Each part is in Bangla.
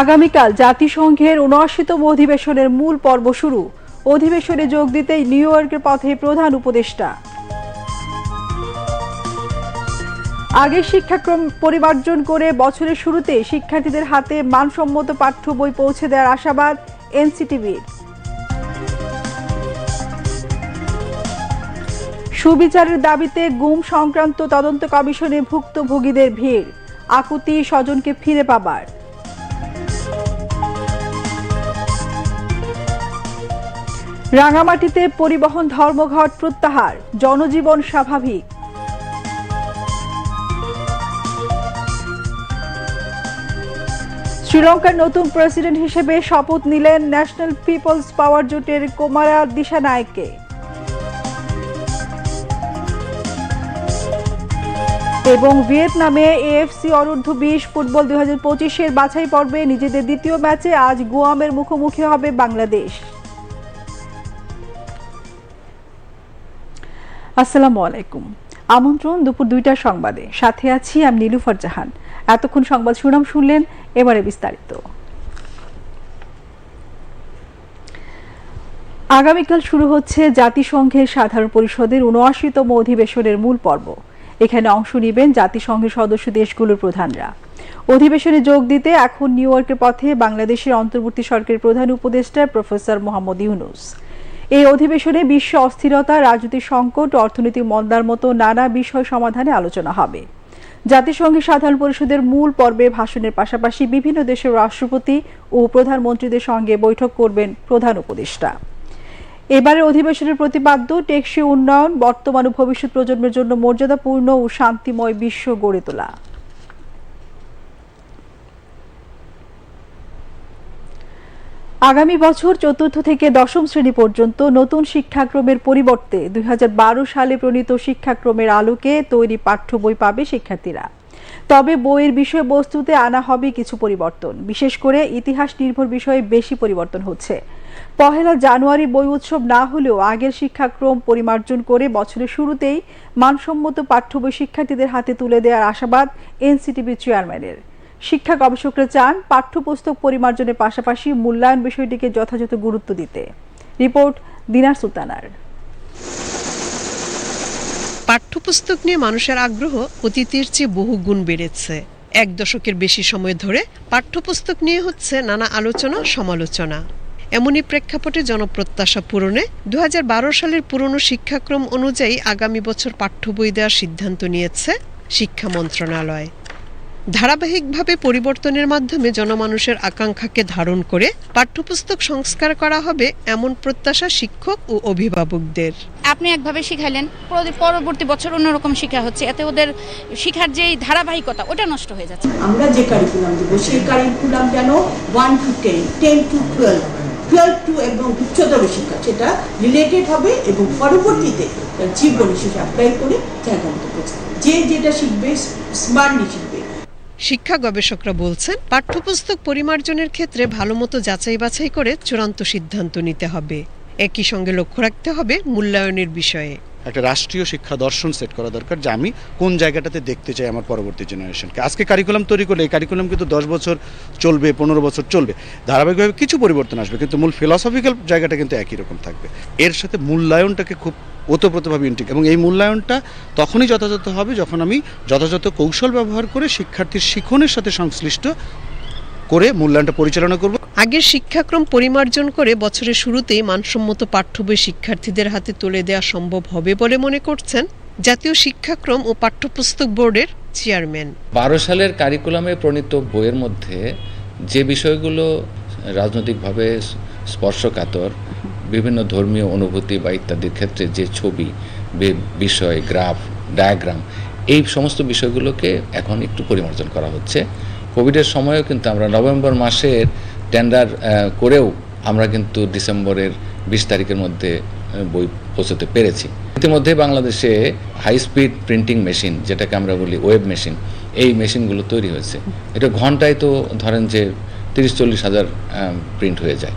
আগামীকাল জাতিসংঘের উনআশিতম অধিবেশনের মূল পর্ব শুরু। অধিবেশনে যোগ দিতেই নিউ ইয়র্কের পথে প্রধান উপদেষ্টা। আগে শিক্ষাক্রম পরিমার্জন করে বছরের শুরুতে শিক্ষার্থীদের হাতে মানসম্মত পাঠ্য বই পৌঁছে দেওয়ার আশাবাদ এনসিটিভির। সুবিচারের দাবিতে গুম সংক্রান্ত তদন্ত কমিশনে ভুক্তভোগীদের ভিড়। আকুতি স্বজনকে ফিরে পাবার। রাঙামাটিতে পরিবহন ধর্মঘট প্রত্যাহার, জনজীবন স্বাভাবিক। শ্রীলঙ্কার নতুন প্রেসিডেন্ট হিসেবে শপথ নিলেন ন্যাশনাল পিপলস পাওয়ার জোটের কোমারা দিশানায়কে এবং ভিয়েতনামে এএফসি অনূর্ধ্ব বিশ ফুটবল দুই হাজার পঁচিশের বাছাই পর্বে নিজেদের দ্বিতীয় ম্যাচে আজ গুয়ামের মুখোমুখি হবে বাংলাদেশ। আসসালামু আলাইকুম। আমন্ত্রণ দুপুর দুইটার সংবাদে। সাথে আছি আমি নীলুফার জাহান এতক্ষণ সংবাদ শুনাম শুনলেন, এবারে বিস্তারিত। আগামীকাল শুরু হচ্ছে জাতিসংঘের সাধারণ পরিষদের উনআশিতম অধিবেশনের মূল পর্ব। এখানে অংশ নেবেন জাতিসংঘের সদস্য দেশগুলোর প্রধানরা। অধিবেশনে যোগ দিতে এখন নিউ ইয়র্কের পথে বাংলাদেশের অন্তর্বর্তী সরকারের প্রধান উপদেষ্টা প্রফেসর মোহাম্মদ ইউনুস। এই অধিবেশনে বিশ্ব অস্থিরতা, রাজনৈতিক সংকট অর্থনৈতিক মন্দার মতো নানা বিষয় সমাধানে আলোচনা হবে। জাতিসংঘের সাধারণ পরিষদের মূল পর্বে ভাষণের পাশাপাশি বিভিন্ন দেশের রাষ্ট্রপতি ও প্রধানমন্ত্রীদের সঙ্গে বৈঠক করবেন প্রধান উপদেষ্টা। এবারের অধিবেশনের প্রতিপাদ্য, টেকসই উন্নয়ন, বর্তমান ও ভবিষ্যৎ প্রজন্মের জন্য মর্যাদাপূর্ণ ও শান্তিময় বিশ্ব গড়ে তোলা। আগামী বছর চতুর্থ থেকে দশম শ্রেণি পর্যন্ত নতুন শিক্ষাক্রমের পরিবর্তে দুই হাজার বারো সালে প্রণীত শিক্ষাক্রমের আলোকে তৈরি পাঠ্য বই পাবে শিক্ষার্থীরা। তবে বইয়ের বিষয়বস্তুতে আনা হবে কিছু পরিবর্তন। বিশেষ করে ইতিহাস নির্ভর বিষয়ে বেশি পরিবর্তন হচ্ছে। পহেলা জানুয়ারি বই উৎসব না হলেও আগের শিক্ষাক্রম পরিমার্জন করে বছরের শুরুতেই মানসম্মত পাঠ্য বই শিক্ষার্থীদের হাতে তুলে দেওয়ার আশাবাদ এনসিটিভি চেয়ারম্যানের। শিক্ষা গবেষকরা চান পাঠ্যপুস্তক পরিমার্জনের পাশাপাশি মূল্যায়ন বিষয়টিকে যথাযথ গুরুত্ব দিতে। রিপোর্ট দিনার সুলতানার। পাঠ্যপুস্তক নিয়ে মানুষের আগ্রহ অতীতের চেয়ে বহু গুণ বেড়েছে। এক দশকের বেশি সময় ধরে পাঠ্যপুস্তক নিয়ে হচ্ছে নানা আলোচনা, সমালোচনা। এমনই প্রেক্ষাপটে জনপ্রত্যাশা পূরণে দু হাজার বারো সালের পুরনো শিক্ষাক্রম অনুযায়ী আগামী বছর পাঠ্য বই দেওয়ার সিদ্ধান্ত নিয়েছে শিক্ষা মন্ত্রণালয়। ধারাবাহিকভাবে পরিবর্তনের মাধ্যমে জনমানুষের আকাঙ্ক্ষাকে ধারণ করে পাঠ্যপুস্তক সংস্কার করা হবে এমন প্রত্যাশা শিক্ষক ও অভিভাবকদের। আপনি একভাবে শিখাইলেন পর- পরবর্তী বছর অন্যরকম শিক্ষা হচ্ছে এতে ওদের শিখার যেই ধারাবাহিকতা ওটা নষ্ট হয়ে যাচ্ছে। আমরা যে কারিকুলাম দেব সেই কারিকুলাম যেন one to ten ten to twelve twelve to এবং উচ্চতর শিক্ষা সেটা রিলেটেড হবে এবং পরবর্তীতে জীবনে শেষে অ্যাপ্লাই করে জায়গা মতো যে যেটা শিখবে স্মার্টলি শিখবে শিক্ষা গবেষকরা বলছেন, পাঠ্যপুস্তক পরিমার্জনের ক্ষেত্রে ভালো মতো যাচাই বাছাই করে চূড়ান্ত সিদ্ধান্ত নিতে হবে। একই সঙ্গে লক্ষ্য রাখতে হবে মূল্যায়নের বিষয়ে। একটা রাষ্ট্রীয় শিক্ষা দর্শন সেট করা দরকার যে আমি কোন জায়গাটাতে দেখতে চাই আমার পরবর্তী জেনারেশনকে। আজকে কারিকুলাম তৈরি করলে এই কারিকুলাম কিন্তু দশ বছর চলবে, পনেরো বছর চলবে। ধারাবাহিকভাবে কিছু পরিবর্তন আসবে, কিন্তু মূল ফিলসফিক্যাল জায়গাটা কিন্তু একই রকম থাকবে। এর সাথে মূল্যায়নটাকে খুব ওতপ্রোতভাবে ইন্টিক এবং এই মূল্যায়নটা তখনই যথাযথ হবে যখন আমি যথাযথ কৌশল ব্যবহার করে শিক্ষার্থীর শিখনের সাথে সংশ্লিষ্ট করে মূল্যায়নটা পরিচালনা করব। আগের শিক্ষাক্রম পরিমার্জন করে বছরের শুরুতেই মানসম্মত পাঠ্য বই শিক্ষার্থীদের হাতে তুলে দেওয়া সম্ভব হবে বলে মনে করছেন জাতীয় শিক্ষাক্রম ও পাঠ্যপুস্তক বোর্ডের চেয়ারম্যান। বারো সালের কারিকুলামে প্রণীত বইয়ের মধ্যে যে বিষয়গুলো রাজনৈতিকভাবে স্পর্শকাতর বিভিন্ন ধর্মীয় অনুভূতি বা ইত্যাদির ক্ষেত্রে যে ছবি বিষয় গ্রাফ ডায়াগ্রাম এই সমস্ত বিষয়গুলোকে এখন একটু পরিমার্জন করা হচ্ছে। কোভিডের সময়ও কিন্তু আমরা নভেম্বর মাসের টেন্ডার করেও আমরা কিন্তু ডিসেম্বরের বিশ তারিখের মধ্যে বই পৌঁছতে পেরেছি। ইতিমধ্যে বাংলাদেশে হাই স্পিড প্রিন্টিং মেশিন যেটাকে আমরা বলি ওয়েব মেশিন এই মেশিনগুলো তৈরি হয়েছে। এটা ঘন্টায় তো ধরেন যে তিরিশ চল্লিশ হাজার প্রিন্ট হয়ে যায়।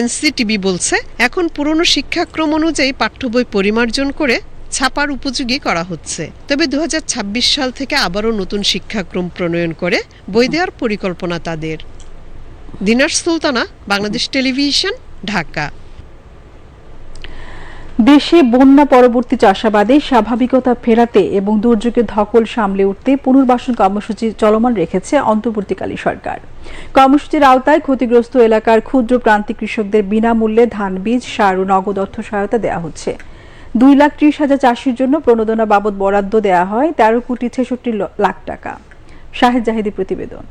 এনসিটিবি বলছে, এখন পুরনো শিক্ষাক্রম অনুযায়ী পাঠ্য বই পরিমার্জন করে ছাপার উপযোগী করা হচ্ছে। তবে দু সাল থেকে আবারও নতুন শিক্ষাক্রম প্রণয়ন করে বই দেওয়ার পরিকল্পনা তাদের। দিনার সুলতানা, বাংলাদেশ টেলিভিশন, ঢাকা। দেশে বন্যা পরবর্তী চাষাবাদে স্বাভাবিকতা ফেরাতে এবং দুর্যোগের ধকল সামলে উঠতে পুনর্বাসন কর্মসূচি চলমান রেখেছে অন্তর্বর্তীকালীন সরকার। কর্মসূচির আওতায় ক্ষতিগ্রস্ত এলাকার ক্ষুদ্র প্রান্তিক কৃষকদের বিনামূল্যে ধান বীজ, সার ও নগদ অর্থ সহায়তা দেওয়া হচ্ছে। দুই লাখ ত্রিশ হাজার চাষির জন্য প্রণোদনা বাবদ বরাদ্দ দেওয়া হয় তেরো কোটি ছেষট্টি লাখ টাকা। শাহেদ জাহিদি প্রতিবেদন।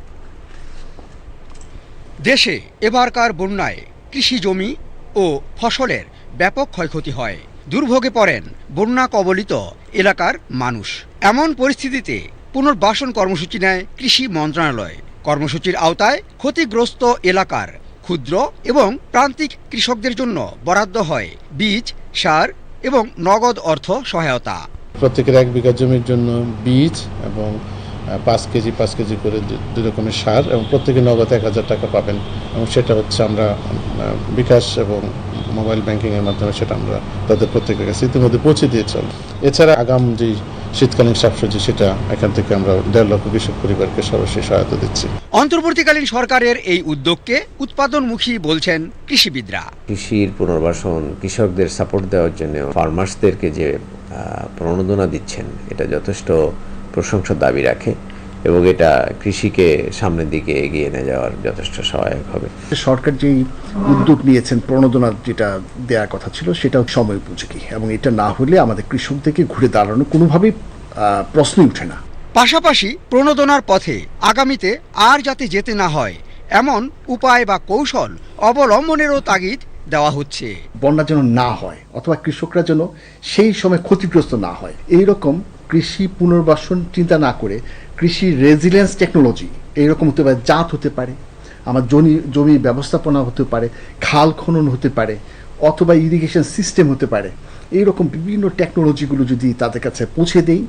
দেশে এবারকার বন্যায় কৃষি জমি ও ফসলের ব্যাপক ক্ষয়ক্ষতি হয়। দুর্ভোগে পড়েন বন্যা কবলিত এলাকার মানুষ। এমন পরিস্থিতিতে পুনর্বাসন কর্মসূচি নেয় কৃষি মন্ত্রণালয়। কর্মসূচির আওতায় ক্ষতিগ্রস্ত এলাকার ক্ষুদ্র এবং প্রান্তিক কৃষকদের জন্য বরাদ্দ হয় বীজ, সার এবং নগদ অর্থ সহায়তা। প্রত্যেকের এক বিঘা জমির জন্য বীজ এবং পাঁচ কেজি পাঁচ কেজি করে দুই রকমের সার এবং প্রত্যেকে নগদ এক হাজার টাকা পাবেন। এবং সেটা হচ্ছে আমরা বিকাশ এবং মোবাইল ব্যাংকিংয়ের মাধ্যমে সেটা আমরা তাদের প্রত্যেকের কাছে ইতিমধ্যে পৌঁছে দিয়েছি এছাড়া আগাম যে শীতকালীন শাকসবজি সেটা এখান থেকে আমরা দেড় লক্ষ কৃষক পরিবারকে সরাসরি সহায়তা দিচ্ছি। অন্তর্বর্তীকালীন সরকারের এই উদ্যোগকে উৎপাদনমুখী বলছেন কৃষিবিদরা। কৃষির পুনর্বাসন কৃষকদের সাপোর্ট দেওয়ার জন্য ফার্মার্সদেরকে যে প্রণোদনা দিচ্ছেন এটা যথেষ্ট প্রশংসার দাবি রাখে। এবং এটা কৃষিকে সামনের দিকে এগিয়ে নিয়ে যাওয়ার যথেষ্ট সহায়ক হবে। সরকার যেই উদ্যোগ নিয়েছেন প্রণোদনা যেটা দেওয়ার কথা ছিল সেটাও সময় উপযোগী এবং এটা না হলে আমাদের কৃষকদেরকে ঘুরে দাঁড়ানো কোনোভাবেই প্রশ্নই উঠে না। পাশাপাশি প্রণোদনার পথে আগামীতে আর যাতে যেতে না হয় এমন উপায় বা কৌশল অবলম্বনেরও তাগিদ দেওয়া হচ্ছে। বন্যা যেন না হয় অথবা কৃষকরা যেন সেই সময় ক্ষতিগ্রস্ত না হয় এই রকম কৃষি পুনর্বাসন চিন্তা না করে কৃষি রেজিলেন্স টেকনোলজি এইরকম হতে পারে জাত হতে পারে আমার জমি জমি ব্যবস্থাপনা হতে পারে খাল খনন হতে পারে অথবা ইরিগেশন সিস্টেম হতে পারে এইরকম বিভিন্ন টেকনোলজিগুলো যদি তাদের কাছে পৌঁছে দেই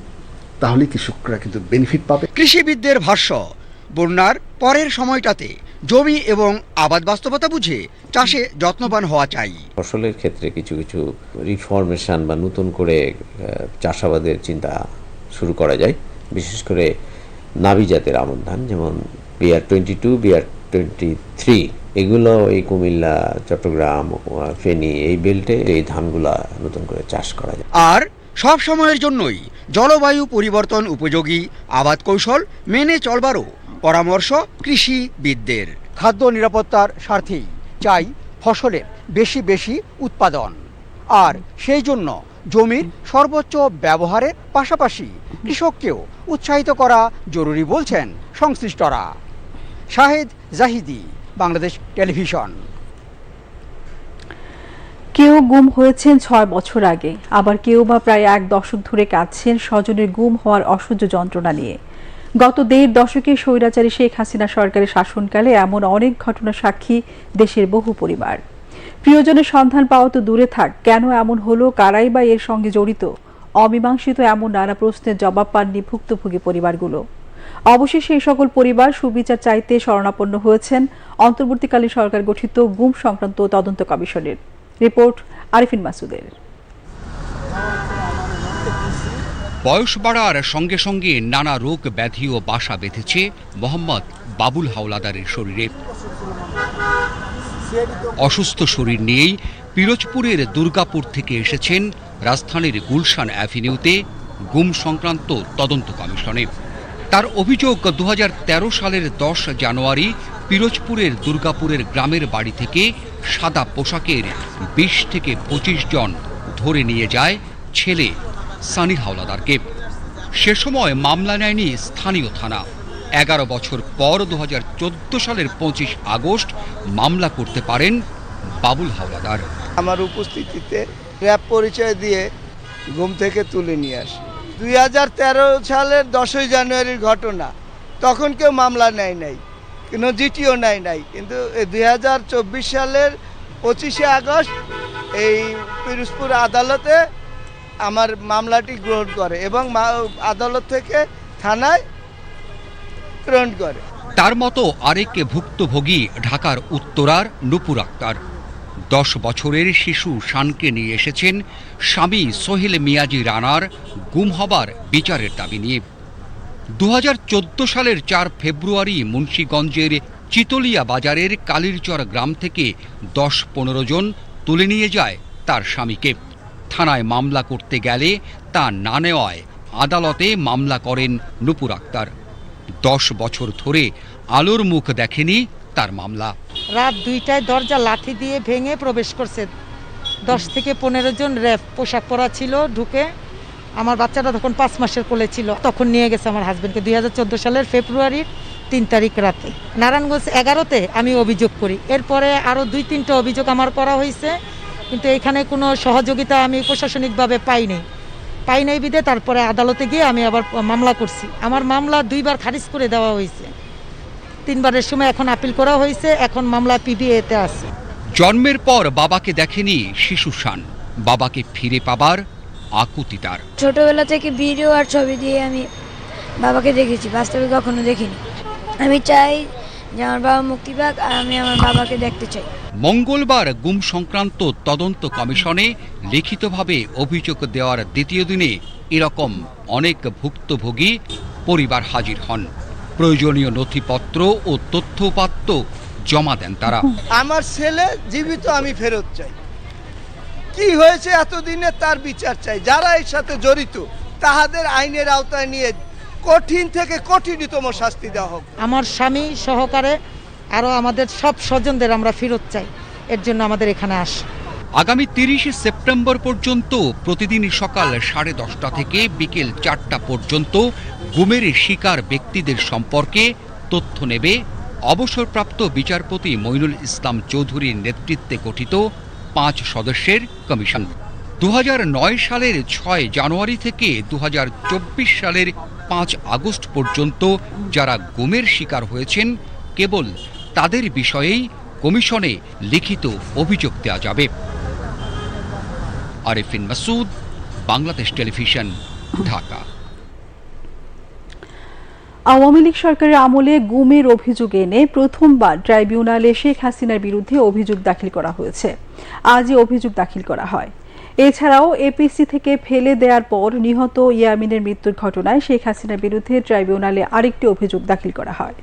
তাহলে কৃষকরা কিন্তু বেনিফিট পাবে। কৃষিবিদদের ভাষ্য বন্যার পরের সময়টাতে জমি এবং আবাদ বাস্তবতা বুঝে চাষে যত্নবান হওয়া চাই। ফসলের ক্ষেত্রে কিছু কিছু রিফরমেশন বা নতুন করে চাষাবাদের চিন্তা শুরু করা যায় বিশেষ করে নাবি জাতের আমন ধান যেমন BR twenty two BR twenty three এগুলো এই কুমিল্লা চট্টগ্রাম ফেনী এই বেল্টে এই ধানগুলা নতুন করে চাষ করা যায়। আর সব সময়ের জন্যই জলবায়ু পরিবর্তন উপযোগী আবাদ কৌশল মেনে চলবারও পরামর্শ কৃষিবিদদের। খাদ্য নিরাপত্তার স্বার্থেই চাই ফসলের বেশি বেশি উৎপাদন। আর সেই জন্য জমির সর্বোচ্চ ব্যবহারের পাশাপাশি কৃষককেও উৎসাহিত করা জরুরি বলছেন সংশ্লিষ্টরা। শাহেদ জাহিদি, বাংলাদেশ টেলিভিশন। কেউ গুম হয়েছেন ছয় বছর আগে, আবার কেউ বা প্রায় এক দশক ধরে কাঁদছেন স্বজনের গুম হওয়ার অসহ্য যন্ত্রণা নিয়ে। গত দেড় দশকে স্বৈরাচারী শেখ হাসিনা সরকারের শাসনকালে এমন অনেক ঘটনা সাক্ষী দেশের বহু পরিবার। প্রিয়জনের সন্ধান পাওয়া তো দূরে থাক, কেন এমন হলো, কারাই বা এর সঙ্গে জড়িত? অমীমাংসিত এমন নানা প্রশ্নের জবাব পাননি ভুক্তভোগী পরিবারগুলো। অবশেষে এই সকল পরিবার সুবিচার চাইতে শরণাপন্ন হয়েছেন। অন্তর্বর্তীকালীন সরকার গঠিত গুম সংক্রান্ত তদন্ত কমিশনের। রিপোর্ট আরিফিন মাসুদের। বয়স বাড়ার সঙ্গে সঙ্গে নানা রোগ ব্যাধি ও বাসা বেঁধেছে মোহাম্মদ বাবুল হাওলাদারের শরীরে। অসুস্থ শরীর নিয়েই পিরোজপুরের দুর্গাপুর থেকে এসেছেন রাজধানীর গুলশান অ্যাভিনিউতে গুম সংক্রান্ত তদন্ত কমিশনে। তার অভিযোগ দুহাজার তেরো সালের দশ জানুয়ারি পিরোজপুরের দুর্গাপুরের গ্রামের বাড়ি থেকে সাদা পোশাকের বিশ থেকে পঁচিশ জন ধরে নিয়ে যায় ছেলে সানি হাওলাদারকে। সে সময় মামলা নেয়নি স্থানীয় থানা। এগারো বছর পর দু হাজার চোদ্দ সালের পঁচিশ আগস্ট মামলা করতে পারেন বাবুল হাওলাদার। আমার উপস্থিতিতে র্যাব পরিচয় দিয়ে ঘুম থেকে তুলে নিয়ে আসে। দুই হাজার তেরো সালের দশই জানুয়ারির ঘটনা, তখন কেউ মামলা নেয় নাই, কোনো জিটিও নেয় নাই, কিন্তু দুই হাজার চব্বিশ সালের পঁচিশে আগস্ট এই পিরোজপুর আদালতে আমার মামলাটি গ্রহণ করে এবং আদালত থেকে থানায় প্রেরণ করে। তার মতো আরেক ভুক্তভোগী ঢাকার উত্তরার নুপুর আক্তার। দশ বছরের শিশু শানকে নিয়ে এসেছেন স্বামী সোহেল মিয়াজি রানার গুম হবার বিচারের দাবি নিয়ে। দু হাজার চোদ্দ সালের চার ফেব্রুয়ারি মুন্সীগঞ্জের চিতলিয়া বাজারের কালিরচর গ্রাম থেকে দশ পনেরো জন তুলে নিয়ে যায় তার স্বামীকে। থানায় মামলা করতে গেলে তা না নেওয়ায় আদালতে মামলা করেন নুপুর আক্তার। দশ বছর ধরে আলোর মুখ দেখেনি তার মামলা। রাত দুইটায় দরজা লাঠি দিয়ে ভেঙে প্রবেশ করছে। দশ থেকে পনেরো জন র্যাব পোশাক পরা ছিল, ঢুকে। আমার বাচ্চাটা তখন পাঁচ মাসের কোলে ছিল। তখন নিয়ে গেছে আমার হাজবেন্ডকে দুই হাজার চোদ্দ সালের ফেব্রুয়ারির তিন তারিখ রাতে। নারায়ণগঞ্জ এগারোতে আমি অভিযোগ করি। এরপরে আরও দুই, তিনটা অভিযোগ আমার করা হয়েছে। কিন্তু এখানে কোনো সহযোগিতা আমি প্রশাসনিকভাবে পাইনি। পাই নাই বিদে তারপরে আদালতে গিয়ে আমি আবার মামলা করছি। আমার মামলা দুইবার খারিজ করে দেওয়া হয়েছে। তিনবারের সময় এখন আপিল করা হয়েছে এখন মামলা পিবিএতে আছে। জন্মের পর বাবাকে দেখেনি শিশু শান। বাবাকে ফিরে পাবার আকুতি তার। ছোটবেলা থেকে ভিডিও আর ছবি দিয়ে আমি বাবাকে দেখেছি বাস্তবে কখনো দেখিনি। আমি চাই যে আমার বাবা মুক্তি পাক আর আমি আমার বাবাকে দেখতে চাই। মঙ্গলবার গুম সংক্রান্ত তদন্ত কমিশনে লিখিতভাবে অভিযোগ দেওয়ার দ্বিতীয় দিনে এরকম অনেক ভুক্তভোগী পরিবার হাজির হন। প্রয়োজনীয় নথিপত্র ও তথ্যপাত্র জমা দেন তারা। আমার ছেলে জীবিত আমি ফেরত চাই। কি হয়েছে এতদিনে তার বিচার চাই? যারা এর সাথে জড়িত তাহাদের আইনের আওতায় নিয়ে কঠিন থেকে কঠিনতম শাস্তি দেওয়া হোক। আমার স্বামী সহকারে আরও আমাদের সব স্বজনদের আমরা ফেরত চাই। এর জন্য আমাদের এখানে আস। আগামী তিরিশে সেপ্টেম্বর পর্যন্ত প্রতিদিন সকাল সাড়ে দশটা থেকে বিকেল চারটা পর্যন্ত গুমের শিকার ব্যক্তিদের সম্পর্কে তথ্য নেবে অবসরপ্রাপ্ত বিচারপতি মইনুল ইসলাম চৌধুরীর নেতৃত্বে গঠিত পাঁচ সদস্যের কমিশন। দু হাজার নয় সালের ছয় জানুয়ারি থেকে দু হাজার চব্বিশ সালের পাঁচ আগস্ট পর্যন্ত যারা গুমের শিকার হয়েছেন, কেবল তাদের বিষয়েই কমিশনে লিখিত অভিযোগ দেওয়া যাবে। আরিফিন মাসুদ বাংলাদেশ টেলিভিশন, ঢাকা। আওয়ামী লীগ সরকারের আমলে গুমের অভিযোগ এনে প্রথমবার ট্রাইব্যুনালে শেখ হাসিনার বিরুদ্ধে অভিযোগ দাখিল করা হয়েছে। আজই অভিযোগ দাখিল করা হয়। এছাড়াও এপিসি থেকে ফেলে দেওয়ার পর নিহত ইয়ামিনের মৃত্যুর ঘটনায় শেখ হাসিনার বিরুদ্ধে ট্রাইব্যুনালে আরেকটি অভিযোগ দাখিল করা হয়।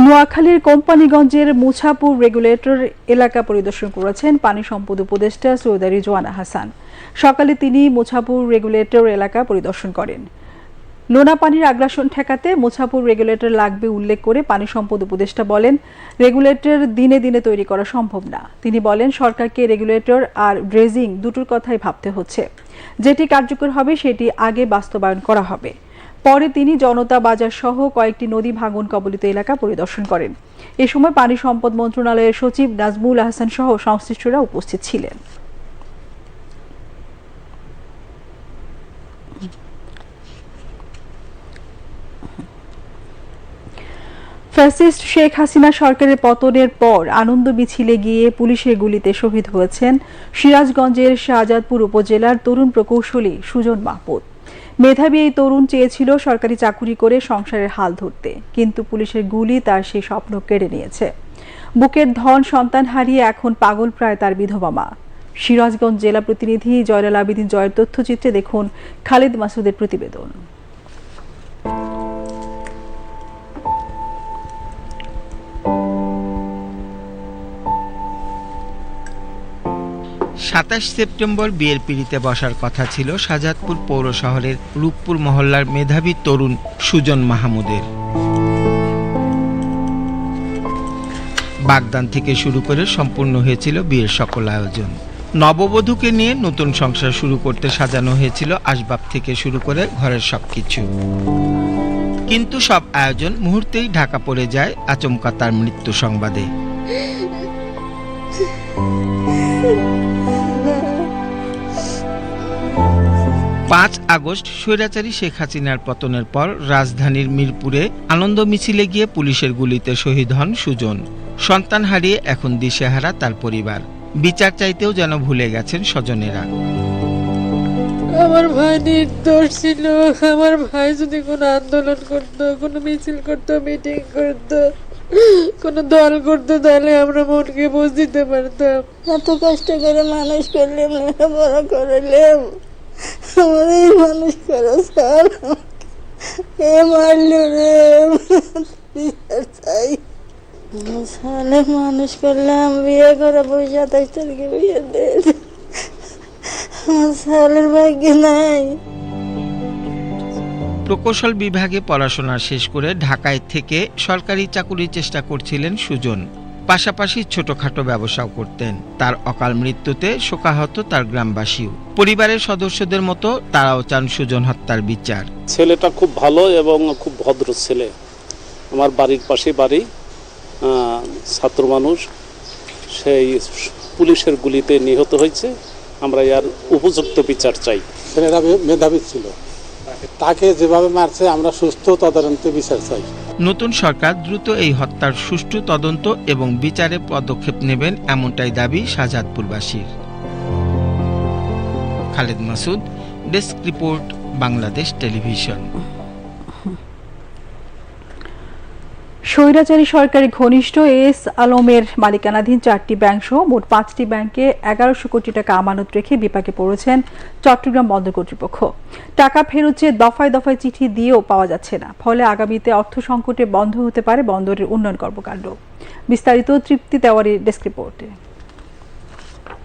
নোয়াখালীর কোম্পানিগঞ্জের মুছাপুর রেগুলেটর এলাকা পরিদর্শন করেছেন পানি সম্পদ উপদেষ্টা সৈয়দা রিজওয়ানা হাসান। সকালে তিনি মুছাপুর রেগুলেটর এলাকা পরিদর্শন করেন। লোনা পানির আগ্রাসন ঠেকাতে মোছাপুর রেগুলেটর লাগবে উল্লেখ করে পানি সম্পদ উপদেষ্টা বলেন, রেগুলেটর দিনে দিনে তৈরি করা সম্ভব না। তিনি বলেন, সরকারকে রেগুলেটর আর ড্রেজিং দুটোর কথাই ভাবতে হচ্ছে। যেটি কার্যকর হবে সেটি আগে বাস্তবায়ন করা হবে। পরে তিনি জনতা বাজার সহ কয়েকটি নদী ভাঙন কবলিত এলাকা পরিদর্শন করেন। এ সময় পানি সম্পদ মন্ত্রণালয়ের সচিব নাজমুল আহসান সহ সংশ্লিষ্টরা উপস্থিত ছিলেন। ফ্যাসিস্ট শেখ হাসিনা সরকারের পতনের পর আনন্দ মিছিলে গিয়ে পুলিশের গুলিতে শহীদ হয়েছেন সিরাজগঞ্জের শাহজাদপুর উপজেলার তরুণ প্রকৌশলী সুজন মাহমুদ। মেধাবী এই তরুণ চেয়েছিল সরকারি চাকুরি করে সংসারের হাল ধরতে, কিন্তু পুলিশের গুলি তার সেই স্বপ্ন কেড়ে নিয়েছে। বুকের ধন সন্তান হারিয়ে এখন পাগল প্রায় তার বিধবা মা। সিরাজগঞ্জ জেলা প্রতিনিধি জয়লাল আবিদিন জয়ের তথ্যচিত্রে দেখুন খালিদ মাসুদের প্রতিবেদন। সাতাশ সেপ্টেম্বর বিয়ের পিড়িতে বসার কথা ছিল শাহজাদপুর পৌর শহরের রূপপুর মহল্লার মেধাবী তরুণ সুজন মাহমুদের। বাগদান থেকে শুরু করে সম্পূর্ণ হয়েছিল বিয়ের সকল আয়োজন। নববধূকে নিয়ে নতুন সংসার শুরু করতে সাজানো হয়েছিল আসবাব থেকে শুরু করে ঘরের সবকিছু। কিন্তু সব আয়োজন মুহূর্তেই ঢাকা পড়ে যায় আচমকা তার মৃত্যু সংবাদে। পাঁচ আগস্ট স্বৈরাচারী শেখ হাসিনার পতনের পর রাজধানীর মিরপুরে আনন্দ মিছিলে গিয়ে পুলিশের গুলিতে শহীদ হন সুজন। সন্তান হারিয়ে এখন দিশেহারা তার পরিবার। বিচার চাইতেও যেন ভুলে গেছেন স্বজনেরা। আমার ভাই নির্দোষ ছিল। আমার ভাই যদি কোনো আন্দোলন করত কোনো মিছিল করত মিটিং করত কোনো দল করতো তাহলে আমরা মনকে বুঝ দিতে পারতাম। এত কষ্ট করে মানুষ করলাম বড় করলাম এই মানুষ করো এ মারলো রে চাই। সালে মানুষ করলাম বিয়ে করে বই সাতাইশ তারিখে বিয়ে আমার সালের ভাগ্যে নাই। প্রকৌশল বিভাগে পড়াশোনা শেষ করে ঢাকায় থেকে সরকারি চাকুরির চেষ্টা করছিলেন সুজন। পাশাপাশি ছোটখাটো ব্যবসাও করতেন। তার অকাল মৃত্যুতে শোকাহত তার গ্রামবাসীও। পরিবারের সদস্যদের মতো তারাও চান সুজন হত্যার বিচার। ছেলেটা খুব ভালো এবং খুব ভদ্র ছেলে। আমার বাড়ির পাশে বাড়ি ছাত্র মানুষ। সেই পুলিশের গুলিতে নিহত হয়েছে। আমরা এর উপযুক্ত বিচার চাই। ছেলেরা মেধাবী ছিল। তাকে যেভাবে মারছে আমরা সুস্থ তদারন্তে বিচার চাই। নতুন সরকার দ্রুত এই হত্যার সুষ্ঠু তদন্ত এবং বিচারে পদক্ষেপ নেবেন এমনটাই দাবি শাহজাদপুরবাসীর। Khaled Masud, desk report, Bangladesh television. স্বৈরাচারী সরকারি ঘনিষ্ঠ এস আলমের মালিকানাধীন চারটি ব্যাংক সহ মোট পাঁচটি ব্যাংকে এগারোশো কোটি টাকা আমানত রেখে বিপাকে পড়েছেন চট্টগ্রাম বন্দর কর্তৃপক্ষ। টাকা ফেরত চেয়ে দফায় দফায় চিঠি দিয়েও পাওয়া যাচ্ছে না, ফলে আগামীতে অর্থ সংকটে বন্ধ হতে পারে বন্দরের উন্নয়ন কর্মকাণ্ড। বিস্তারিত তৃপ্তি তেওয়ারির ডেস্ক রিপোর্টে।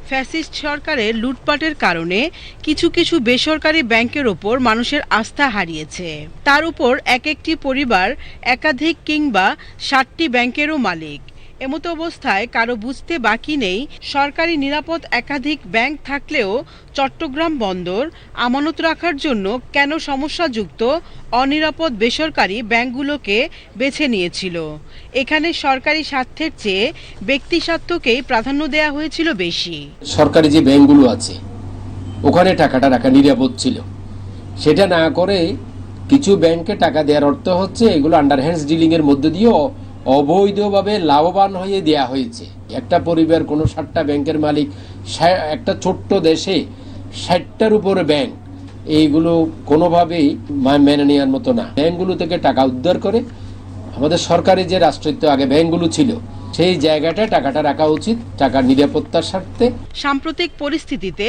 ফ্যাসিস্ট সরকারের লুটপাটের কারণে কিছু কিছু বেসরকারি ব্যাংকের ওপর মানুষের আস্থা হারিয়েছে। তার উপর এক একটি পরিবার, একাধিক কিংবা ষাটটি ব্যাংকেরও মালিক। এমতো অবস্থায় কারও বুঝতে বাকি নেই। সরকারি নিরাপদ একাধিক ব্যাংক থাকলেও চট্টগ্রাম বন্দর আমানত রাখার জন্য কেন সমস্যাযুক্ত, অনিরাপদ বেসরকারি ব্যাংকগুলোকে বেছে নিয়েছিল? এখানে সরকারি স্বার্থের চেয়ে ব্যক্তি স্বার্থকেই প্রাধান্য দেওয়া হয়েছিল বেশি। সরকারি যে ব্যাংকগুলো আছে, ওখানে টাকাটা রাখা নিরাপদ ছিল। সেটা না করে কিছু ব্যাংকে টাকা দেওয়ার অর্থ হচ্ছে এগুলো আন্ডার হ্যান্ডস ডিলিং এর মধ্যে দিয়েও অবৈধভাবে লাভবান হয়ে দেয়া হয়েছে। একটা পরিবার, কোনো ষাটটা ব্যাংকের মালিক একটা ছোট্ট দেশে ষাটটার উপরে ব্যাংক। এইগুলো কোনোভাবেই মেনে নেওয়ার মতো না। ব্যাংকগুলো থেকে টাকা উদ্ধার করে আমাদের সরকারি যে রাষ্ট্রায়ত্ত আগে ব্যাংকগুলো ছিল সেই জায়গাটায় টাকাটা রাখা উচিত, টাকার নিরাপত্তার স্বার্থে। সাম্প্রতিক পরিস্থিতিতে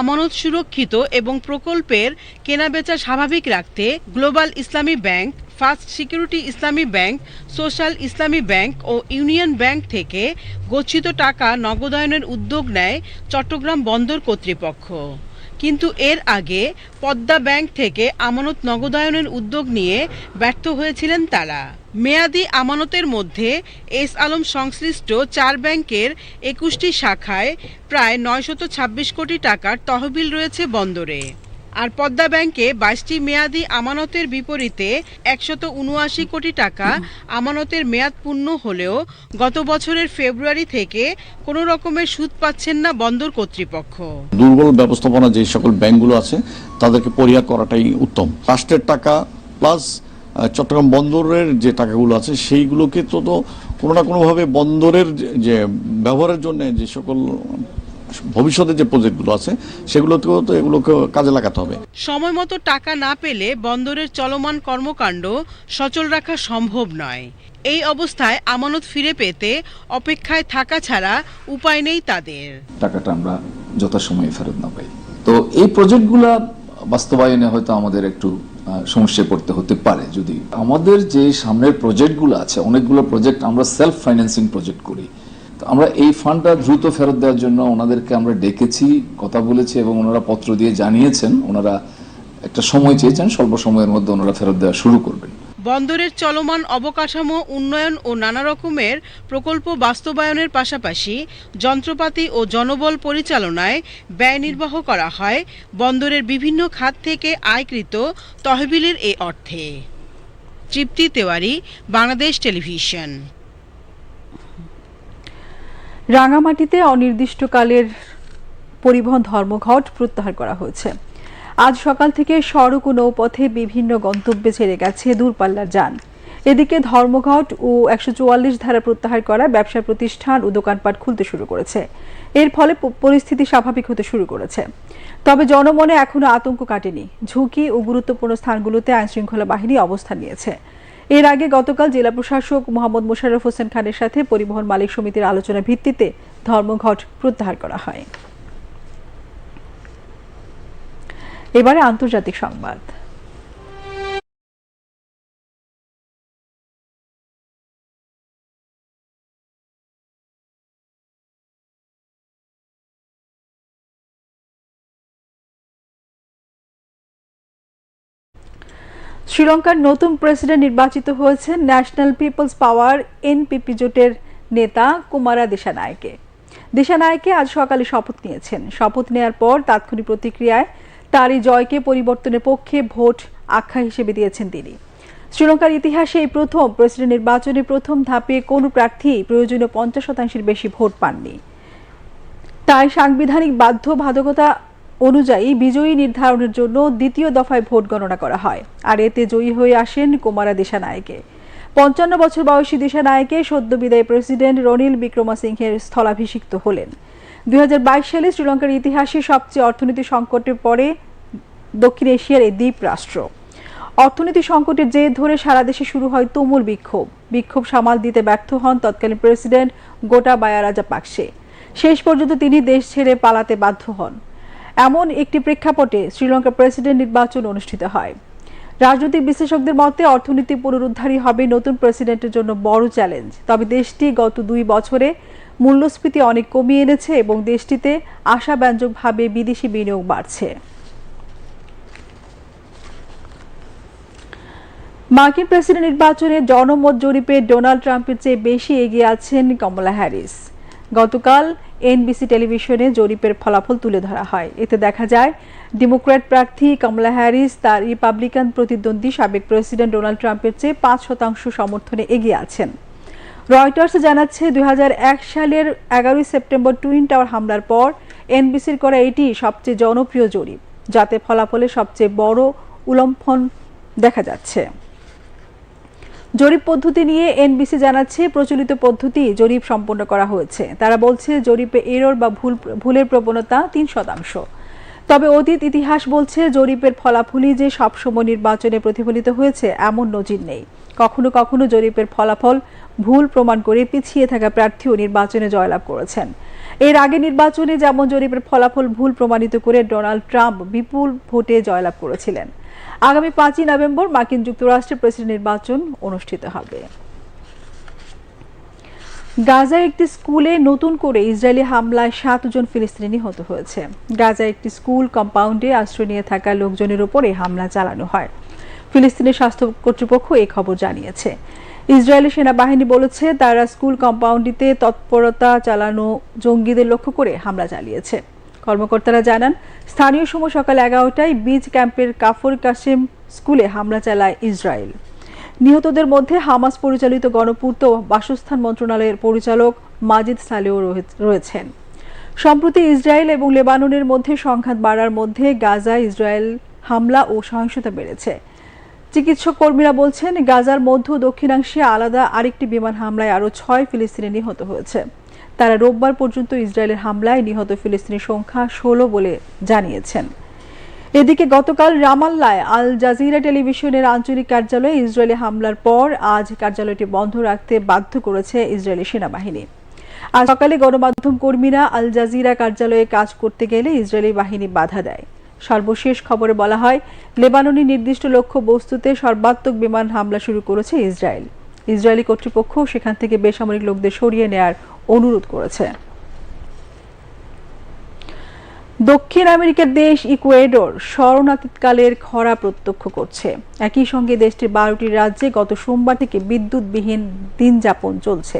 আমানত সুরক্ষিত এবং প্রকল্পের কেনাবেচা স্বাভাবিক রাখতে global Islami bank, first security Islami bank, social Islami bank ও ইউনিয়ন ব্যাংক থেকে গচ্ছিত টাকা নগদায়নের উদ্যোগ নেয় চট্টগ্রাম বন্দর কর্তৃপক্ষ। কিন্তু এর আগে পদ্মা ব্যাংক থেকে আমানত নগদায়নের উদ্যোগ নিয়ে ব্যর্থ হয়েছিলেন তারা। মেয়াদি আমানতের মধ্যে এস আলম সংশ্লিষ্ট চার ব্যাংকের একুশটি শাখায় প্রায় নয়শত ছাব্বিশ কোটি টাকার তহবিল রয়েছে বন্দরে। আর পদ্মা ব্যাংকে বাইশটি মেয়াদি আমানতের বিপরীতে একশত উনআশি কোটি টাকা আমানতের মেয়াদ পূর্ণ হলেও গত বছরের ফেব্রুয়ারি থেকে কোনো রকমের সুদ পাচ্ছেন না বন্দর কর্তৃপক্ষ। দুর্বল ব্যবস্থাপনা যে সকল ব্যাংকগুলো আছে, তাদেরকে পরিহার করাটাই উত্তম। রাষ্ট্রের টাকা প্লাস চট্টগ্রাম বন্দরের যে টাকাগুলো আছে সেইগুলোকে তো তো কোনো না কোনোভাবে বন্দরের যে- যে ব্যবহারের জন্য যে সকল ভবিষ্যতে যে প্রজেক্টগুলো আছে সেগুলোতেও তো এগুলোকে কাজে লাগাতে হবে। সময় মতো টাকা না পেলে বন্দরের চলমান কর্মকাণ্ড সচল রাখা সম্ভব নয়। এই অবস্থায় আমানত ফিরে পেতে অপেক্ষায় থাকা ছাড়া উপায় নেই তাদের। টাকাটা আমরা যথাসময়ে ফেরত না পাই। তো এই প্রজেক্টগুলা বাস্তবায়নে হয়তো আমাদের একটু সমস্যায় পড়তে হতে পারে। যদি আমাদের যে সামনের প্রজেক্টগুলো আছে, অনেকগুলো প্রজেক্ট আমরা সেলফ ফাইন্যান্সিং প্রজেক্ট করি। তো আমরা এই ফান্ডটা দ্রুত ফেরত দেওয়ার জন্য ওনাদেরকে আমরা ডেকেছি, কথা বলেছি এবং ওনারা পত্র দিয়ে জানিয়েছেন। ওনারা একটা সময় চেয়েছেন, স্বল্প সময়ের মধ্যে ওনারা ফেরত দেওয়া শুরু করবেন। বন্দরের চলমান অবকাঠামো, উন্নয়ন ও নানা রকমের প্রকল্প বাস্তবায়নের পাশাপাশি যন্ত্রপাতি ও জনবল পরিচালনায় ব্যয় নির্বাহ করা হয় বন্দরের বিভিন্ন খাত থেকে আয়কৃত তহবিলের এ অর্থে। তৃপ্তি তেওয়ারি, বাংলাদেশ টেলিভিশন। রাঙামাটিতে অনির্দিষ্টকালের পরিবহন ধর্মঘট প্রত্যাহার করা হয়েছে। আজ সকাল থেকে সড়ক ও নৌপথে বিভিন্ন গন্তব্যে ছেড়ে গেছে দূরপাল্লার যান। এদিকে ধর্মঘট ও একশো চুয়াল্লিশ ধারা প্রত্যাহার করা ব্যবসা প্রতিষ্ঠান ও দোকানপাট খুলতে শুরু করেছে। এর ফলে পরিস্থিতি স্বাভাবিক হতে শুরু করেছে। তবে জনমনে এখনও আতঙ্ক কাটেনি। ঝুঁকি ও গুরুত্বপূর্ণ স্থানগুলোতে আইনশৃঙ্খলা বাহিনী অবস্থান নিয়েছে। এর আগে গতকাল জেলা প্রশাসক মোহাম্মদ মোশাররফ হোসেন খানের সাথে পরিবহন মালিক সমিতির আলোচনা ভিত্তিতে ধর্মঘট প্রত্যাহার করা হয়। এবারে আন্তর্জাতিক সংবাদ। শ্রীলঙ্কার নতুন প্রেসিডেন্ট নির্বাচিত হয়েছেন ন্যাশনাল পিপলস পাওয়ার এনপিপি জোটের নেতা কুমারা দেশানায়কে। দেশানায়কে আজ সকালে শপথ নিয়েছেন। শপথ নেয়ার পর তাৎক্ষণিক প্রতিক্রিয়ায় তারই জয়কে পরিবর্তনের পক্ষে ভোট আখ্যা হিসেবে দিয়েছেন তিনি। শ্রীলঙ্কার ইতিহাসে এই প্রথম প্রেসিডেন্ট নির্বাচনে প্রথম ধাপে কোনো প্রার্থী প্রয়োজনীয় পঞ্চাশ শতাংশের বেশি ভোট পাননি। তাই সাংবিধানিক বাধ্য বাধ্যবাধকতা অনুযায়ী বিজয়ী নির্ধারণের জন্য দ্বিতীয় দফায় ভোট গণনা করা হয়। আর এতে জয়ী হয়ে আসেন কুমারা দিশানায়কে। পঞ্চান্ন বছর বয়সী দিশানায়কে সদ্য বিদায়ী প্রেসিডেন্ট রনিল বিক্রমাসিংহের স্থলাভিষিক্ত হলেন। দুই হাজার বাইশ সালে শ্রীলঙ্কার ইতিহাসে সবচেয়ে অর্থনৈতিক সংকটের পরে দক্ষিণ এশিয়ার এই দ্বীপ রাষ্ট্র অর্থনীতি সংকটের জের ধরে সারা দেশে শুরু হয় তুমুল বিক্ষোভ। বিক্ষোভ সামাল দিতে ব্যর্থ হন তৎকালীন প্রেসিডেন্ট গোটাবায়া রাজাপাকসে শেষ পর্যন্ত তিনি দেশ ছেড়ে পালাতে বাধ্য হন। এমন একটি প্রেক্ষাপটে শ্রীলঙ্কার প্রেসিডেন্ট নির্বাচন অনুষ্ঠিত হয়। রাজনৈতিক বিশ্লেষকদের মতে অর্থনীতি পুনরুদ্ধারই হবে নতুন প্রেসিডেন্টের জন্য বড় চ্যালেঞ্জ। তবে দেশটি গত দুই বছরে মূল্যস্ফীতি অনেক কমিয়ে এনেছে এবং দেশটিতে আশাব্যঞ্জকভাবে বিদেশি বিনিয়োগ বাড়ছে। মার্কিন প্রেসিডেন্ট নির্বাচনে জনমত জরিপে ডোনাল্ড ট্রাম্পের চেয়ে বেশি এগিয়ে আছেন কমলা হ্যারিস। গতকাল এনবিসি টেলিভিশনে জরিপের ফলাফল তুলে ধরা হয়। এতে দেখা যায়, ডেমোক্র্যাট প্রার্থী কমলা হ্যারিস তার রিপাবলিকান প্রতিদ্বন্দ্বী সাবেক প্রেসিডেন্ট ডোনাল্ড ট্রাম্পের চেয়ে পাঁচ শতাংশ সমর্থনে এগিয়ে আছেন। রয়টার্স জানাচ্ছে দুই হাজার এক সালের এগারোই সেপ্টেম্বর টুইন টাওয়ার হামলার পর এনবিসির করা এটি সবচেয়ে জনপ্রিয় জরিপ, যাতে ফলাফলে সবচেয়ে বড় উলম্ফন দেখা যাচ্ছে। জরিপ পদ্ধতি নিয়ে এনবিসি জানাচ্ছে প্রচলিত পদ্ধতি জরিপ সম্পন্ন করা হয়েছে। তারা বলছে জরিপে এরর বা ভুল, ভুলের প্রবণতা তিন শতাংশ। তবে অতীত ইতিহাস বলছে জরিপের ফলাফলই যে সবসময় নির্বাচনে প্রতিফলিত হয়েছে এমন নজির নেই। কখনো কখনো জরিপের ফলাফল ভুল প্রমাণ করে পিছিয়ে থাকা প্রার্থীও নির্বাচনে জয়লাভ করেছেন। এর আগে নির্বাচনে যেমন জরিপের ফলাফল ভুল প্রমাণিত করে ডোনাল্ড ট্রাম্প বিপুল ভোটে জয়লাভ করেছিলেন। আগামী পাঁচই নভেম্বর মার্কিন যুক্তরাষ্ট্রের প্রেসিডেন্ট নির্বাচন অনুষ্ঠিত হবে। গাজায় একটি স্কুলে নতুন করে ইসরায়েলি হামলায় সাতজন ফিলিস্তিনি নিহত হয়েছে। গাজায় একটি স্কুল কম্পাউন্ডে আশ্রয় নিয়ে থাকা লোকজনের উপরে হামলা চালানো হয়। ফিলিস্তিনের স্বাস্থ্য কর্তৃপক্ষ এই খবর জানিয়েছে। ইসরায়েলি সেনাবাহিনী বলেছে, তারা স্কুল কম্পাউন্ডিতে তৎপরতা চালানো জঙ্গিদের লক্ষ্য করে হামলা চালিয়েছে। কর্মকর্তারা জানান, স্থানীয় সময় সকাল এগারোটায় বীজ ক্যাম্পের কাফর কাসেম স্কুলে হামলা চালায় ইসরায়েল। নিহতদের মধ্যে হামাস পরিচালিত গণপূর্ত বাসস্থান মন্ত্রণালয়ের পরিচালক মাজিদ সালেও রয়েছেন। সম্প্রতি ইসরায়েল এবং লেবাননের মধ্যে সংঘাত বাড়ার মধ্যে গাজা ইসরায়েল হামলা ও সহিংসতা বেড়েছে। চিকিৎসক কর্মীরা বলছেন, গাজার মধ্য দক্ষিণাংশে আলাদা আরেকটি বিমান হামলায় আরও ছয় ফিলিস্তিনি নিহত হয়েছে। তারা রোববার পর্যন্ত ইসরায়েলের হামলায় নিহত ফিলিস্তিনির সংখ্যা ষোলো বলে জানিয়েছেন। এদিকে গতকাল রামাল্লায় আল জাজিরা টেলিভিশনের আঞ্চলিক কার্যালয়ে ইসরায়েলি হামলার পর আজ কার্যালয়টি বন্ধ রাখতে বাধ্য করেছে ইসরায়েলি সেনাবাহিনী। আজ সকালে গণমাধ্যম কর্মীরা আল জাজিরা কার্যালয়ে কাজ করতে গেলে ইসরায়েলি বাহিনী বাধা দেয়। সর্বশেষ খবরে বলা হয়, লেবাননি নির্দিষ্ট লক্ষ্য বস্তুতে সর্বাত্মক বিমান হামলা শুরু করেছে ইসরায়েল। ইসরায়েলি কর্তৃপক্ষ সেখান থেকে বেসামরিক লোকদের সরিয়ে নেয়ার অনুরোধ করেছে। দক্ষিণ আমেরিকার দেশ ইকুয়েডর শরণাতীতকালের খরা প্রত্যক্ষ করছে। একই সঙ্গে দেশটির বারোটি রাজ্যে গত সোমবার থেকে বিদ্যুৎবিহীন দিন যাপন চলছে।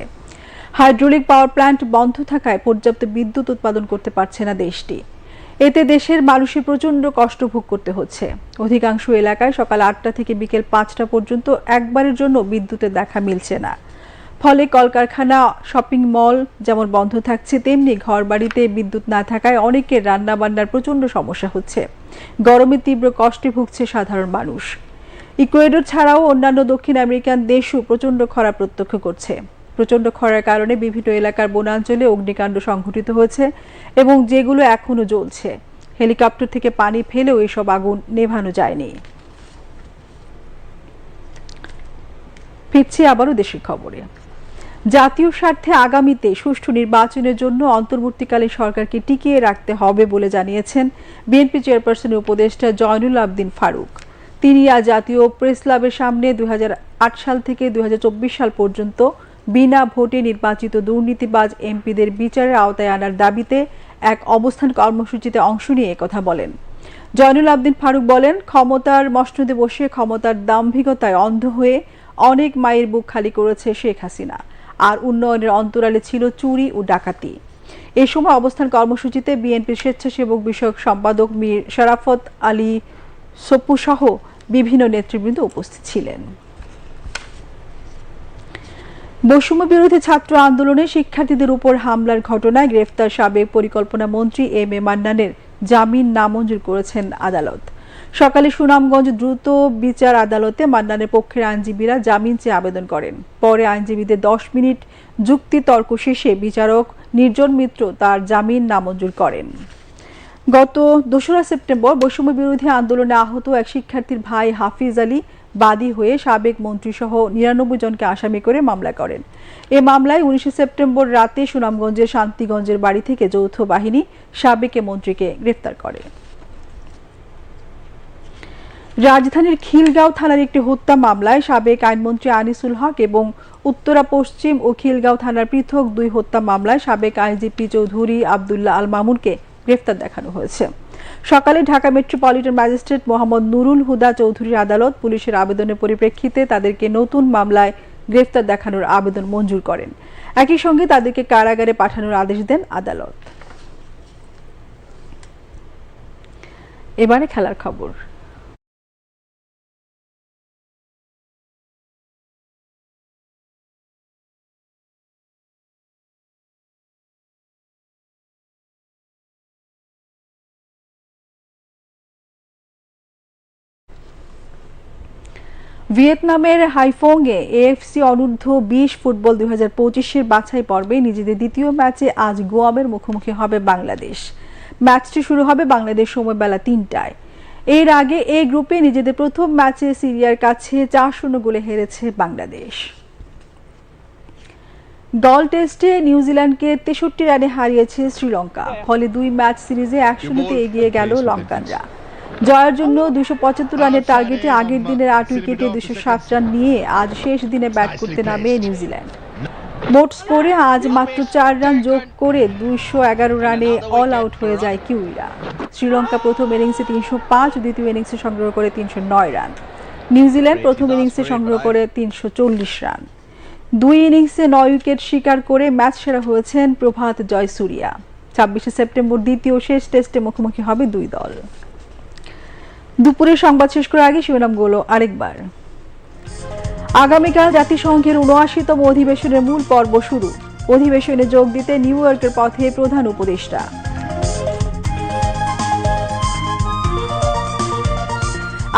হাইড্রোলিক পাওয়ার প্ল্যান্ট বন্ধ থাকায় পর্যাপ্ত বিদ্যুৎ উৎপাদন করতে পারছে না দেশটি। এতে দেশের মানুষের প্রচণ্ড কষ্ট ভোগ করতে হচ্ছে। অধিকাংশ এলাকায় সকাল আটটা থেকে বিকেল পাঁচটা পর্যন্ত একবারের জন্য বিদ্যুতের দেখা মিলছে না। ফলে কলকারখানা, শপিং মল যেমন বন্ধ থাকছে, তেমনি ঘরবাড়িতে বিদ্যুৎ না থাকায় অনেকের রান্নাবান্নার প্রচণ্ড সমস্যা হচ্ছে। গরমে তীব্র কষ্টে ভুগছে সাধারণ মানুষ। ইকুয়েডর ছাড়াও অন্যান্য দক্ষিণ আমেরিকান দেশও প্রচণ্ড খরা প্রত্যক্ষ করছে। প্রচণ্ড খরার কারণে বিভিন্ন এলাকার বনাঞ্চলে অগ্নিকাণ্ড সংঘটিত হয়েছে এবং যেগুলো এখনও জ্বলছে। হেলিকপ্টার থেকে পানি ফেলেও এসব আগুন নেভানো যায়নি। ফিরছি আবারও দেশের খবরে। জাতীয় স্বার্থে আগামীতে সুষ্ঠু নির্বাচনের জন্য অন্তর্বর্তীকালীন সরকারকে টিকিয়ে রাখতে হবে বলে জানিয়েছেন বিএনপি চেয়ারপারসনের উপদেষ্টা জয়নুল আবদিন ফারুক। তিনি আজ জাতীয় প্রেস ক্লাবের সামনে দুই হাজার আট সাল থেকে দুই হাজার চব্বিশ সাল পর্যন্ত বিনা ভোটে নির্বাচিত দুর্নীতিবাজ এমপিদের বিচারের আওতায় আনার দাবিতে এক অবস্থান কর্মসূচিতে অংশ নিয়ে কথা বলেন। জয়নুল আবদিন ফারুক বলেন, ক্ষমতার মসনদে বসে ক্ষমতার দাম্ভিকতায় অন্ধ হয়ে অনেক মায়ের বুক খালি করেছে শেখ হাসিনা। আর উন্নয়নের অন্তরালে ছিল চুরি ও ডাকাতি। এ সময় অবস্থান কর্মসূচিতে বিএনপির স্বেচ্ছাসেবক বিষয়ক সম্পাদক মীর শরাফত আলী সপ্পু সহ বিভিন্ন নেতৃবৃন্দ উপস্থিত ছিলেন। বৈষম্য বিরোধী ছাত্র আন্দোলনে শিক্ষার্থীদের উপর হামলার ঘটনায় গ্রেফতার সাবেক পরিকল্পনা মন্ত্রী এম এ মান্নানের জামিন নামঞ্জুর করেছেন আদালত। সকালে সুনামগঞ্জ দ্রুত বিচার আদালতে মান্নানের পক্ষের আইনজীবীরা জামিন চেয়ে আবেদন করেন। পরে আইনজীবীদের দশ মিনিট যুক্তি তর্ক শেষে বিচারক নির্জন মিত্র তার জামিন নামঞ্জুর করেন। গত দোসরা সেপ্টেম্বর বৈষম্য বিরোধী আন্দোলনে আহত এক শিক্ষার্থীর ভাই হাফিজ আলী বাদী হয়ে সাবেক মন্ত্রী সহ নিরানব্বই জনকে আসামি করে মামলা করেন। এ মামলায় উনিশে সেপ্টেম্বর রাতে সুনামগঞ্জের শান্তিগঞ্জের বাড়ি থেকে যৌথ বাহিনী সাবেক মন্ত্রীকে গ্রেফতার করে। রাজধানীর খিলগাঁও থানার একটি হত্যা মামলায় সাবেক আইনমন্ত্রী আনিসুল হক এবং উত্তরা পশ্চিম ও খিলগাঁও থানার পৃথক দুই হত্যা মামলায় সাবেক আইজিপি চৌধুরী আবদুল্লাহ আল মামুনকে গ্রেফতার দেখানো হয়েছে। সকালে ঢাকা মেট্রোপলিটন ম্যাজিস্ট্রেট মোহাম্মদ নুরুল হুদা চৌধুরীর আদালত পুলিশের আবেদনের পরিপ্রেক্ষিতে তাদেরকে নতুন মামলায় গ্রেফতার দেখানোর আবেদন মঞ্জুর করেন। একই সঙ্গে তাদেরকে কারাগারে পাঠানোর আদেশ দেন আদালত। এবারে খেলার খবর। ভিয়েতনামের হাইফোংয়ে এএফসি অনূর্ধ্ব বিশ ফুটবল দুই হাজার পঁচিশের বাছাই পর্বে নিজেদের দ্বিতীয় ম্যাচে আজ গোয়ামের মুখোমুখি হবে বাংলাদেশ। ম্যাচটি শুরু হবে বাংলাদেশ সময় বেলা তিনটায়। এর আগে এই গ্রুপে নিজেদের প্রথম ম্যাচে সিরিয়ার কাছে চার শূন্য গোলে হেরেছে বাংলাদেশ। দল টেস্টে নিউজিল্যান্ডকে তেষট্টি রানে হারিয়েছে শ্রীলঙ্কা। ফলে দুই ম্যাচ সিরিজে এক এগিয়ে গেল লঙ্কানরা। জয়ের জন্য দুশো পঁচাত্তর রানের টার্গেটে আগের দিনের আট উইকেটে দুশো সাত রান নিয়ে আজ শেষ দিনে ব্যাট করতে নামে নিউজিল্যান্ড মোট স্কোরে আজ মাত্র চার রান যোগ করে দুইশো এগারো রানে অল আউট হয়ে যায় কিউইরা। শ্রীলঙ্কা প্রথম ইনিংসে তিনশো পাঁচ, দ্বিতীয় ইনিংসে সংগ্রহ করে তিনশো নয় রান। নিউজিল্যান্ড প্রথম ইনিংসে সংগ্রহ করে তিনশো চল্লিশ রান। দুই ইনিংসে নয় উইকেট শিকার করে ম্যাচ সেরা হয়েছেন প্রভাত জয়সুরিয়া। ছাব্বিশে সেপ্টেম্বর দ্বিতীয় শেষ টেস্টে মুখোমুখি হবে দুই দল। দুপুরের সংবাদ শেষ করার আগে শিরোনামগুলো আরেকবার। আগামীকাল জাতিসংঘের উনআশিতম অধিবেশনের মূল পর্ব শুরু। অধিবেশনে যোগ দিতে নিউ ইয়র্কের পথে প্রধান উপদেষ্টা।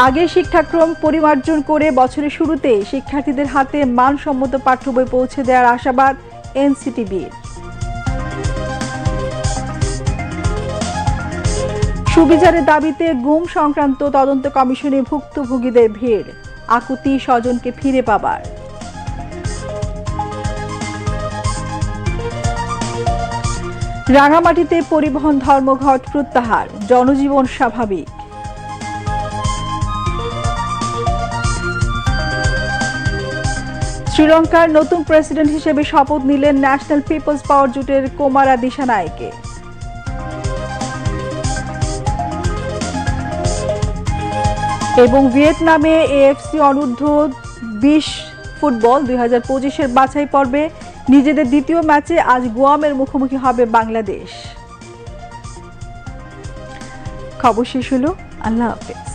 আগে শিক্ষাক্রম পরিমার্জন করে বছরের শুরুতে শিক্ষার্থীদের হাতে মানসম্মত পাঠ্য বই পৌঁছে দেওয়ার আশাবাদ এনসিটিবির সুবিচারের দাবিতে গুম সংক্রান্ত তদন্ত কমিশনে ভুক্তভোগীদের ভিড়। আকুতি স্বজনকে ফিরে পাবার। রাঙামাটিতে পরিবহন ধর্মঘট প্রত্যাহার, জনজীবন স্বাভাবিক। শ্রীলঙ্কার নতুন প্রেসিডেন্ট হিসেবে শপথ নিলেন ন্যাশনাল পিপলস পাওয়ার জোটের কোমারা দিশানায়কে। এবং ভিয়েতনামে এএফসি অনূর্ধ্ব বিশ ফুটবল দুই হাজার পঁচিশের বাছাই পর্বে নিজেদের দ্বিতীয় ম্যাচে আজ গোয়ামের মুখোমুখি হবে বাংলাদেশ। খবর শেষ হল। আল্লাহ হাফেজ।